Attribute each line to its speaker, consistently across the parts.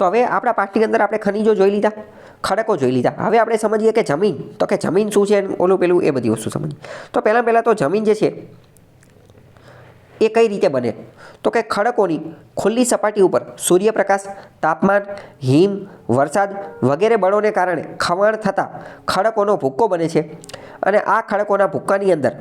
Speaker 1: તો હવે આપણા પાઠની અંદર આપણે ખનિજો જોઈ લીધા, ખડકો જોઈ લીધા. હવે આપણે સમજીએ કે જમીન, તો કે જમીન શું છે ઓલું પેલું એ બધી વસ્તુ સમજીએ. તો પહેલાં પહેલાં તો જમીન જે છે, એ કઈ રીતે બને? તો કે ખડકોની ખુલ્લી સપાટી ઉપર સૂર્યપ્રકાશ, તાપમાન, હિમ, વરસાદ વગેરે બળોને કારણે ખવાણ થતાં ખડકોનો ભૂક્કો બને છે. અને આ ખડકોના ભૂક્કાની અંદર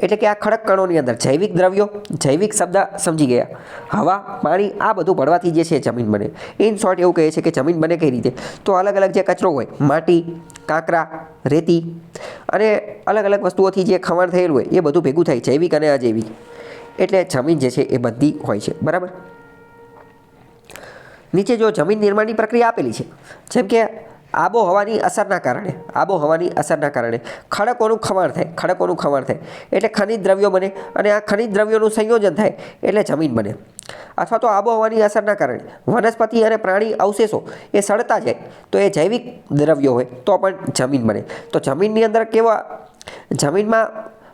Speaker 1: એટલે કે આ ખડક કણોની અંદર જૈવિક દ્રવ્યો, જૈવિક શબ્દ સમજી ગયા. હવા, પાણી, આ બધું ભળવાથી જે છે જમીન બને. ઇન શોર્ટ એવું કહે છે કે જમીન બને કઈ રીતે? તો અલગ અલગ જે કચરો હોય, માટી, કાંકરા, રેતી અને અલગ અલગ વસ્તુઓથી જે ખવાણ થયેલું હોય, એ બધું ભેગું થાય, જૈવિક અને અજૈવિક. એટલે જમીન જે છે એ બધી હોય છે. બરાબર? નીચે જો જમીન નિર્માણની પ્રક્રિયા આપેલી છે, જેમ કે આબોહવાની અસરના કારણે, આબોહવાની અસરના કારણે ખડકોનું ખમણ થાય, ખડકોનું ખમણ થાય. એટલે ખનિજ દ્રવ્યો બને અને આ ખનિજ દ્રવ્યોનું સંયોજન થાય એટલે જમીન બને. અથવા તો આબોહવાની અસરના કારણે વનસ્પતિ અને પ્રાણી અવશેષો એ સડતા જાય, તો એ જૈવિક દ્રવ્યો હોય તો પણ જમીન બને. તો જમીનની અંદર કેવા, જમીનમાં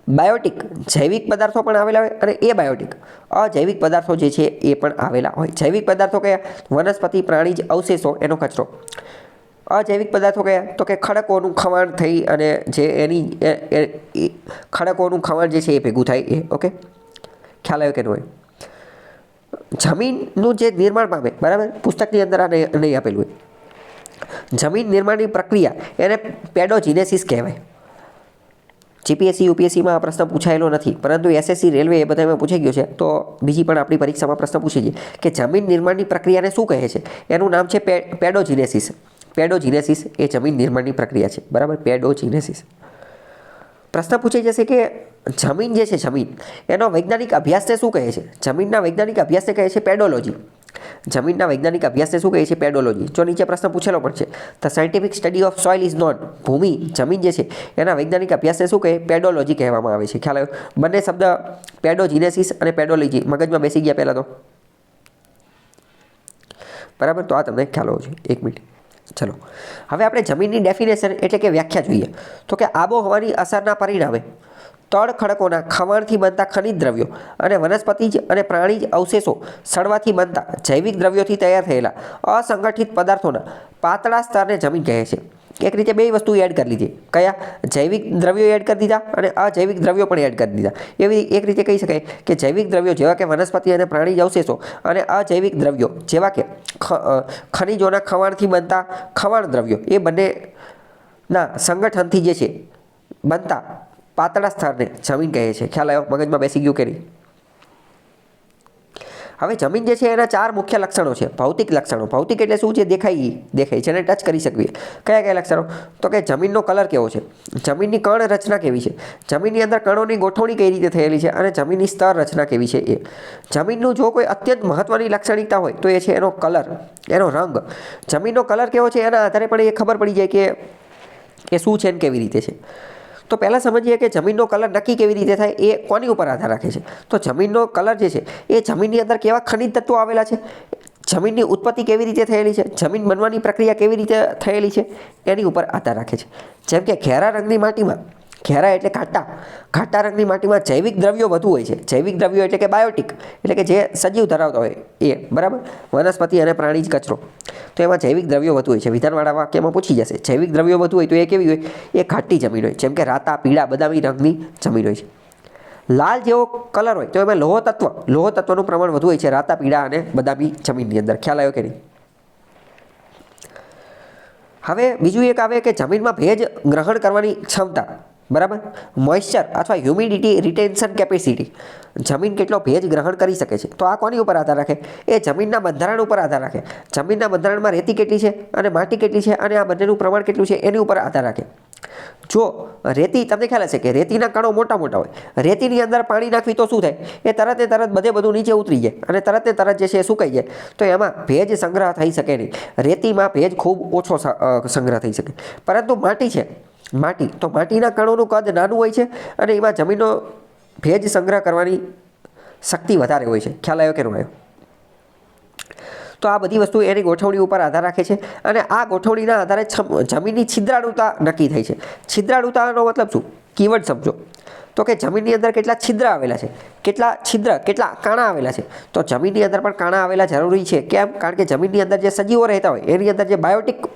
Speaker 1: બાયોટિક જૈવિક પદાર્થો પણ આવેલા હોય અને એ બાયોટિક અજૈવિક પદાર્થો જે છે એ પણ આવેલા હોય. જૈવિક પદાર્થો કયા? વનસ્પતિ, પ્રાણી જ અવશેષો એનો કચરો. અજૈવિક પદાર્થો કયા તો કે ખડકોનું ખવાણ થઈ અને જે એની ખડકોનું ખવાણ જે છે એ ભેગું થાય એ, ઓકે? ખ્યાલ આવ્યો કે ન હોય? જમીનનું જે નિર્માણ પામે, બરાબર? પુસ્તકની અંદર આ નહીં આપેલું હોય. જમીન નિર્માણની પ્રક્રિયા એને પેડોજીનેસિસ કહેવાય. જીપીએસસી, યુપીએસસીમાં આ પ્રશ્ન પૂછાયેલો નથી, પરંતુ એસએસસી રેલવે એ બધામાં પૂછાઈ ગયો છે. તો બીજી પણ આપણી પરીક્ષામાં પ્રશ્ન પૂછી છે કે જમીન નિર્માણની પ્રક્રિયાને શું કહે છે? એનું નામ છે પેડોજીનેસિસ. પેડોજીનેસિસ એ જમીન નિર્માણની પ્રક્રિયા છે. બરાબર? પેડોજીનેસિસ. પ્રશ્ન પૂછાઈ જશે કે જમીન જે છે, જમીન, એનો વૈજ્ઞાનિક અભ્યાસને શું કહે છે? જમીનના વૈજ્ઞાનિક અભ્યાસને કહે છે પેડોલોજી. જમીનના વૈજ્ઞાનિક અભ્યાસને શું કહે છે પેડોલોજી? જો નીચે પ્રશ્ન પૂછેલો પણ છે. The scientific study of soil is not ભૂમિ, જમીન જે છે, એના વૈજ્ઞાનિક અભ્યાસને શું કહે? પેડોલોજી કહેવામાં આવે છે. ખ્યાલ આવ્યો? બંને શબ્દ પેડોજીનેસિસ અને પેડોલોજી મગજમાં બેસી ગયા પહેલાં તો. બરાબર? તો આ તમને ખ્યાલ હોવો જોઈએ. એક મિનિટ. ચલો. હવે આપણે જમીનની ડેફિનેશન એટલે કે વ્યાખ્યા જોઈએ. તો કે આબોહવાની અસરના પરિણામે તળ ખડકોના ખમણથી બનતા ખનિજ દ્રવ્યો અને વનસ્પતિજ અને પ્રાણીજ અવશેષો સડવાથી બનતા જૈવિક દ્રવ્યોથી તૈયાર થયેલા અસંગઠિત પદાર્થોના પાતળા સ્તરને જમીન કહે છે. એક રીતે બે વસ્તુ એડ કરી લીધી. કયા? જૈવિક દ્રવ્યો એડ કરી દીધા અને અજૈવિક દ્રવ્યો પણ એડ કરી દીધા. એવી એક રીતે કહી શકાય કે જૈવિક દ્રવ્યો જેવા કે વનસ્પતિ અને પ્રાણી અવશેષો અને અજૈવિક દ્રવ્યો જેવા કે ખનિજોના ખવાણથી બનતા ખવાણ દ્રવ્યો એ બંનેના સંગઠનથી જે છે, બનતા પાતળા સ્થળને જમીન કહે છે. ખ્યાલ આવ્યો? મગજમાં બેસી ગયું કે નહીં? હવે જમીન જે છે એના ચાર મુખ્ય લક્ષણો છે. ભૌતિક લક્ષણો. ભૌતિક એટલે શું છે? દેખાય દેખાય છે એને ટચ કરી શકીએ કયા કયા લક્ષણો? તો કે જમીનનો કલર કેવો છે? જમીનની કણ રચના કેવી છે? જમીનની અંદર કણોની ગોઠવણી કઈ રીતે થયેલી છે અને જમીનની સ્તર રચના કેવી છે એ? જમીનનું જો કોઈ અત્યંત મહત્વની લાક્ષણિકતા હોય તો એ છે એનો કલર, એનો રંગ. જમીનનો કલર કેવો છે? એના આધારે પણ એ ખબર પડી જાય કે એ શું છે ને કેવી રીતે છે. તો પહેલાં સમજીએ કે જમીનનો કલર નક્કી કેવી રીતે થાય એ કોની ઉપર આધાર રાખે છે? તો જમીનનો કલર જે છે, એ જમીનની અંદર કેવા ખનિજ તત્વો આવેલા છે? જમીનની ઉત્પત્તિ કેવી રીતે થયેલી છે? જમીન બનવાની પ્રક્રિયા કેવી રીતે થયેલી છે? એની ઉપર આધાર રાખે છે. જેમ કે ઘેરા રંગની માટીમાં, ઘેરા એટલે ઘાટા. ઘાટા રંગની માટીમાં જૈવિક દ્રવ્યો વધુ હોય છે. જૈવિક દ્રવ્યો એટલે કે બાયોટિક, એટલે કે જે સજીવ ધરાવતા હોય એ, બરાબર? વનસ્પતિ અને પ્રાણીજ કચરો. તો એમાં જૈવિક દ્રવ્યો વધુ હોય છે. વિધાનવાળા વાક્યમાં પૂછી જશે, જૈવિક દ્રવ્યો વધુ હોય તો એ કેવી હોય? એ ઘાટી જમીન હોય, જેમ કે રાતા, પીળા, બદામી રંગની જમીન હોય છે. લાલ જેવો કલર હોય તો એમાં લોહ તત્વ, લોહ તત્વનું પ્રમાણ વધુ હોય છે રાતા, પીળા અને બદામી જમીનની અંદર. ખ્યાલ આવ્યો કે નહીં? હવે બીજું એક આવે કે જમીનમાં ભેજ ગ્રહણ કરવાની ક્ષમતા બરાબર? મોઇશ્ચર અથવા હ્યુમિડિટી રિટેન્શન કેપેસિટી જમીન કેટલો ભેજ ગ્રહણ કરી શકે છે? તો આ કોની ઉપર આધાર રાખે? એ જમીનના બંધારણ ઉપર આધાર રાખે. જમીનના બંધારણમાં રેતી કેટલી છે અને માટી કેટલી છે અને આ બંનેનું પ્રમાણ કેટલું છે એની ઉપર આધાર રાખે. જો રેતી, તમને ખ્યાલ હશે કે રેતીના કણો મોટા મોટા હોય. રેતીની અંદર પાણી નાખવી તો શું થાય? એ તરત ને તરત બધે બધું નીચે ઉતરી જાય અને તરત ને તરત જે છે એ સુકાઈ જાય. તો એમાં ભેજ સંગ્રહ થઈ શકે નહીં. રેતીમાં ભેજ ખૂબ ઓછો સંગ્રહ થઈ શકે. પરંતુ માટી છે. માટી. તો માટીના કણોનું કદ નાનું હોય છે અને એમાં જમીનનો ભેજ સંગ્રહ કરવાની શક્તિ વધારે હોય છે. ખ્યાલ આવ્યો કે ન આવ્યો? તો આ બધી વસ્તુ એની ગોઠવણી ઉપર આધાર રાખે છે અને આ ગોઠવણીના આધારે જમીનની છિદ્રાળુતા નક્કી થઈ છે. છિદ્રાળુતાનો મતલબ શું? કીવર્ડ સમજો તો કે જમીનની અંદર કેટલા છિદ્ર આવેલા છે? કેટલા છિદ્ર, કેટલા કાણા આવેલા છે? તો જમીનની અંદર પણ કાણા આવેલા જરૂરી છે. કેમ? કારણ કે જમીનની અંદર જે સજીવો રહેતા હોય, એની અંદર જે બાયોટિક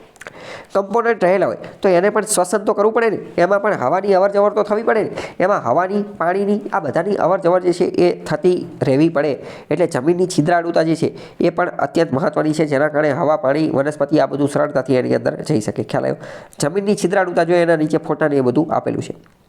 Speaker 1: કમ્પોનન્ટ રહેલા હોય. તો એને પણ શ્વસન તો કરવું પડે ને. એમાં પણ હવાની અવર જવર તો થવી પડે ને. એમાં હવાની, પાણીની, આ બધાની અવર જવર જે છે એ થતી રહેવી પડે. એટલે જમીનની છિદ્રાળુતા જે છે એ પણ અત્યંત મહત્ત્વની છે. જેના કારણે હવા, પાણી, વનસ્પતિ આ બધું સરળતાથી એની અંદર જઈ શકે. ખ્યાલ આવ્યો? જમીનની છિદ્રાળુતા જો એના નીચે ફોટાને એ બધું આપેલું છે.